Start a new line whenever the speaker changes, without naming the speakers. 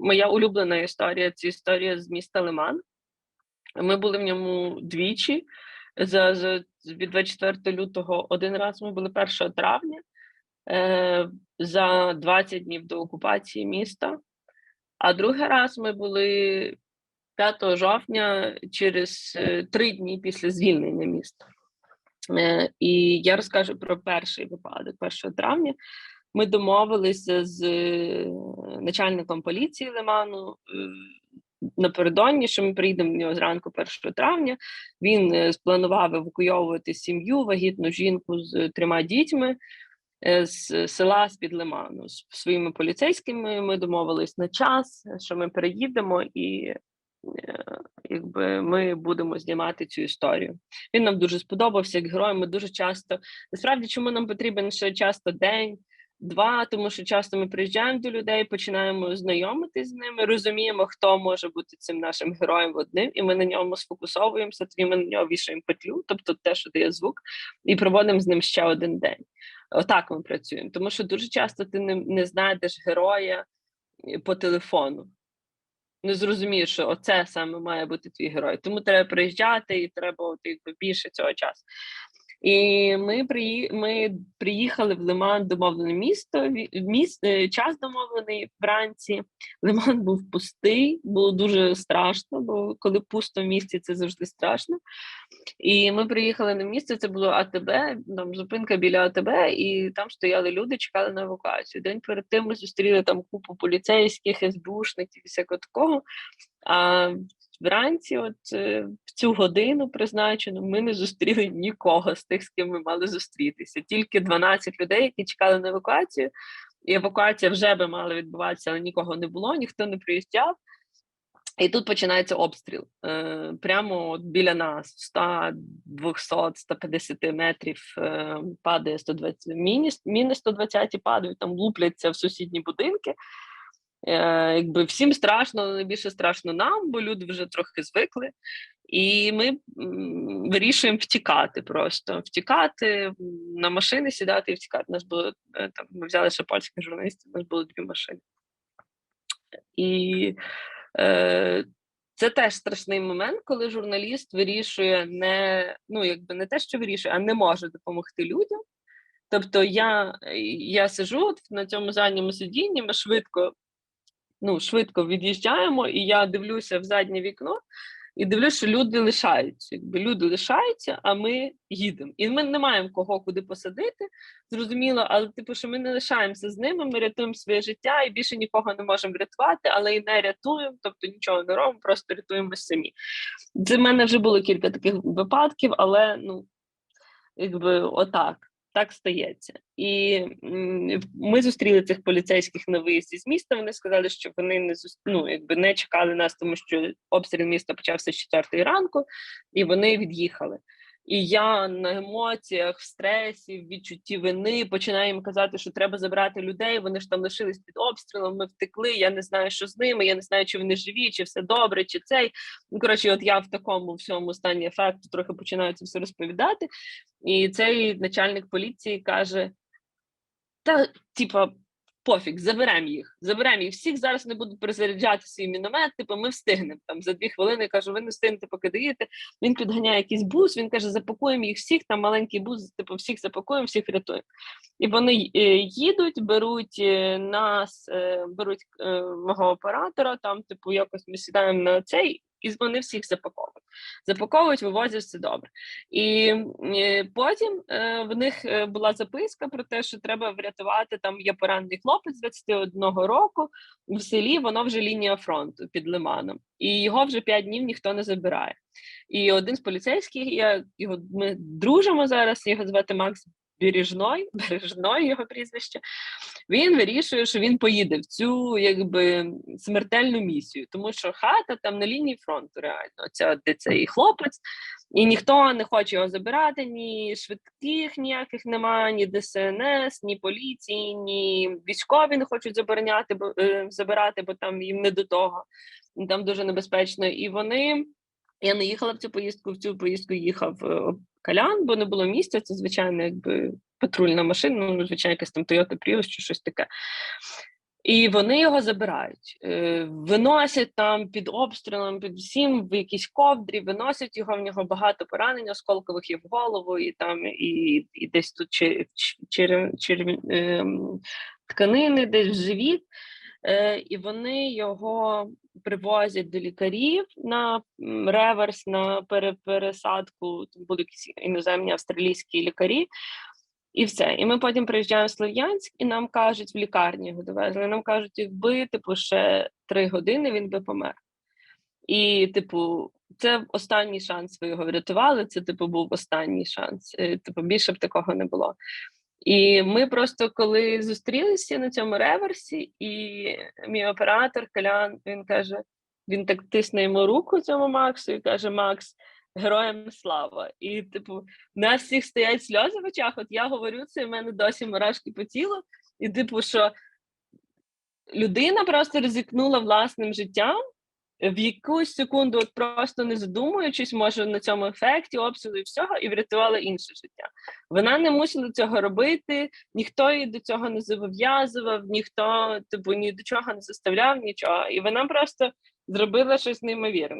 моя улюблена історія це історія з міста Лиман. Ми були в ньому двічі. За, за від 24 лютого один раз ми були 1 травня е, за 20 днів до окупації міста. А другий раз ми були 5 жовтня через е, три дні після звільнення міста. Е, І я розкажу про перший випадок 1 травня. Ми домовилися з е, начальником поліції Лиману е, напередодні, що ми приїдемо до нього зранку 1 травня. Він е, спланував евакуйовувати сім'ю, вагітну жінку з трьома дітьми з села з-під Лиману. З своїми поліцейськими ми домовились на час, що ми переїдемо і. Якби ми будемо знімати цю історію. Він нам дуже сподобався як герой. Ми дуже часто насправді, чому нам потрібен ще часто день, два, тому що часто ми приїжджаємо до людей, починаємо знайомитись з ними, розуміємо, хто може бути цим нашим героєм одним, і ми на ньому сфокусовуємося. Тоді ми на нього вішаємо петлю, тобто те, що дає звук, і проводимо з ним ще один день. Отак ми працюємо, тому що дуже часто ти не, не знайдеш героя е, по телефону. Не зрозумієш, що оце саме має бути твій герой. Тому треба приїжджати і треба от, якби, більше цього часу. І ми приї... ми приїхали в Лиман, домовлене місто. Міс... е, час домовлений вранці. Лиман був пустий, було дуже страшно, бо коли пусто в місті, це завжди страшно. І ми приїхали на місце. Це було АТБ, там зупинка біля АТБ, і там стояли люди, чекали на евакуацію. День перед тим ми зустріли там купу поліцейських, СБУшників, всякого такого. А вранці, от е, в цю годину призначену, ми не зустріли нікого з тих, з ким ми мали зустрітися. Тільки 12 людей, які чекали на евакуацію. І евакуація вже би мала відбуватися, але нікого не було, ніхто не приїжджав. І тут починається обстріл. Е, прямо от біля нас, 100, 200, 150 метрів е, падає 120, міни, міни 120 падають, там лупляться в сусідні будинки. Е, якби всім страшно, але найбільше страшно нам, бо люди вже трохи звикли. І ми вирішуємо втікати просто. Втікати, на машини сідати і втікати. Нас було е, там, ми взяли ще польських журналістів, у нас було дві машини. І е, це теж страшний момент, коли журналіст вирішує не ну, якби не те, що вирішує, а не може допомогти людям. Тобто я, я сижу на цьому задньому сидінні, ми швидко, ну, швидко від'їжджаємо, і я дивлюся в заднє вікно і дивлюся, що люди лишаються. Якби люди лишаються, а ми їдемо. І ми не маємо кого куди посадити, зрозуміло, але типу, що ми не лишаємося з ними, ми рятуємо своє життя і більше нікого не можемо врятувати, але і не рятуємо, тобто нічого не робимо, просто рятуємося самі. Це в мене вже було кілька таких випадків, але ну, якби отак. Так стається, і ми зустріли цих поліцейських на виїзді з міста. Вони сказали, що вони не ну, якби не чекали нас, тому що обстріл міста почався з 4 ранку, і вони від'їхали. І я на емоціях, в стресі, в відчутті вини починаю їм казати, що треба забрати людей. Вони ж там лишились під обстрілом. Ми втекли. Я не знаю, що з ними. Я не знаю, чи вони живі, чи все добре, чи цей. Ну коротше, от я в такому всьому стані ефекту трохи починаю це все розповідати. І цей начальник поліції каже: та, типа, пофіг, заберемо їх, заберемо їх. Всіх зараз не будуть перезаряджати свій міномет. Типу, ми встигнемо там за дві хвилини. Кажу, ви не встигнете, поки доїдете. Він підганяє якийсь бус. Він каже: запакуємо їх всіх. Там маленький бус, типу, всіх запакуємо, всіх врятуємо. І вони е, їдуть, беруть е, нас, е, беруть мого оператора. Там, типу, якось ми сідаємо на цей. І вони всіх запаковують. Запаковують, вивозять все добре. І е, потім е, в них е, була записка про те, що треба врятувати там є поранений хлопець 21 року в селі. Воно вже лінія фронту під лиманом, і його вже 5 днів ніхто не забирає. І один з поліцейських, я його ми дружимо зараз. Його звати Макс Бережной, Бережной його прізвище. Він вирішує, що він поїде в цю якби смертельну місію, тому що хата там на лінії фронту, реально, ця де цей хлопець, і ніхто не хоче його забирати, ні швидких ніяких немає, ні ДСНС, ні поліції, ні військові не хочуть забороняти, бо е, забирати, бо там їм не до того. Там дуже небезпечно. І вони. Я не їхала в цю поїздку, в цю поїздку їхав е, Калян, бо не було місця. Це звичайно, якби патрульна машина, ну звичайно, якась там Toyota Prius чи щось таке. І вони його забирають, е, виносять там під обстрілом, під всім в якійсь ковдрі, виносять його. В нього багато поранень, осколкових і в голову, і там, і, і десь тут чер, чер, чер, ем, тканини, десь в живіт. Е, і вони його привозять до лікарів на реверс, на пере- пересадку. Там були якісь іноземні австралійські лікарі. І все. І ми потім приїжджаємо в Слов'янськ, і нам кажуть, в лікарні його довезли. Нам кажуть, якби типу ще три години він би помер. І, типу, це останній шанс. Ви його врятували. Це, типу, був останній шанс. Е, Типу, більше б такого не було. І ми просто коли зустрілися на цьому реверсі, і мій оператор Колян, він каже: він так тисне йому руку цьому Максу і каже: Макс, героям слава! І, типу, в нас всіх стоять сльози в очах. От я говорю це, і в мене досі мурашки по тілу. І, типу, що людина просто ризикнула власним життям. В якусь секунду, от просто не задумуючись, може на цьому ефекті, обстрілу і всього, і врятувала інше життя. Вона не мусила цього робити, ніхто її до цього не зобов'язував, ніхто типу ні до чого не заставляв, нічого. І вона просто зробила щось неймовірне.